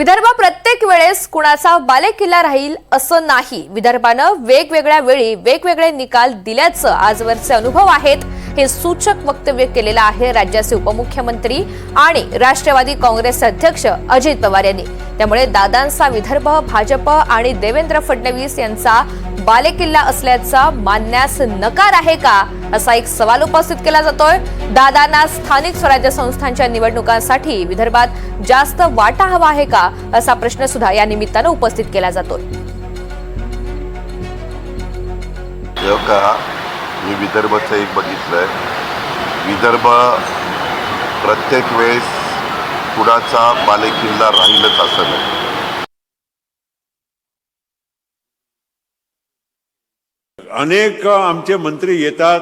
विदर्भ प्रत्येक वेळेस कुणाचा बालेकिल्ला राहील असं नाही. विदर्भानं वेगवेगळ्या वेळी वेगवेगळे निकाल दिल्याचं आजवरचे अनुभव आहेत. हे सूचक वक्तव्य केलेलं आहे राज्याचे उपमुख्यमंत्री आणि राष्ट्रवादी काँग्रेस अध्यक्ष अजित पवार यांनी. त्यामुळे दादांचा विदर्भ भाजप आणि देवेंद्र फडणवीस यांचा बालेकिल्ला असल्याचा मानण्यास नकार आहे का? असा एक सवाल उपस्थित केला जातोय. दादांना स्थानिक स्वराज्य संस्थांच्या निवडणुकांसाठी विदर्भात जास्त वाटा हवा आहे का? असा प्रश्न सुद्धा या निमित्तानं उपस्थित केला जातोय. मी विदर्भाचं एक बघितलं आहे विदर्भ प्रत्येक वेळेस कुणाचा बालेकिल्ला राहीलच असं नाही. अनेक आमचे मंत्री येतात.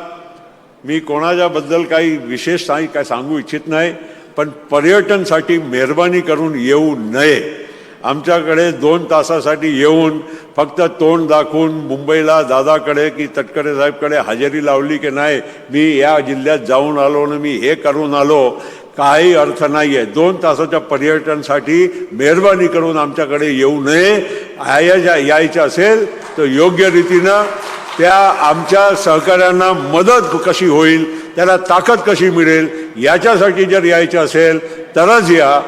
मी कोणाच्याबद्दल काही विशेष नाही काय सांगू इच्छित नाही. पण पर्यटनसाठी मेहरबानी करून येऊ नये. आमच्याकडे दोन तासासाठी येऊन फक्त तोंड दाखवून मुंबईला दादाकडे की तटकरे साहेबकडे हजेरी लावली की नाही मी या जिल्ह्यात जाऊन आलो आणि मी हे करून आलो काही अर्थ नाही आहे दोन तासाच्या पर्यटनसाठी मेहरबानी करून आमच्याकडे येऊ नये. यायच्या यायचं असेल तर योग्य रीतीनं त्या आमच्या सहकाऱ्यांना मदत कशी होईल त्याला ताकद कशी मिळेल याच्यासाठी जर यायचं असेल तरच या.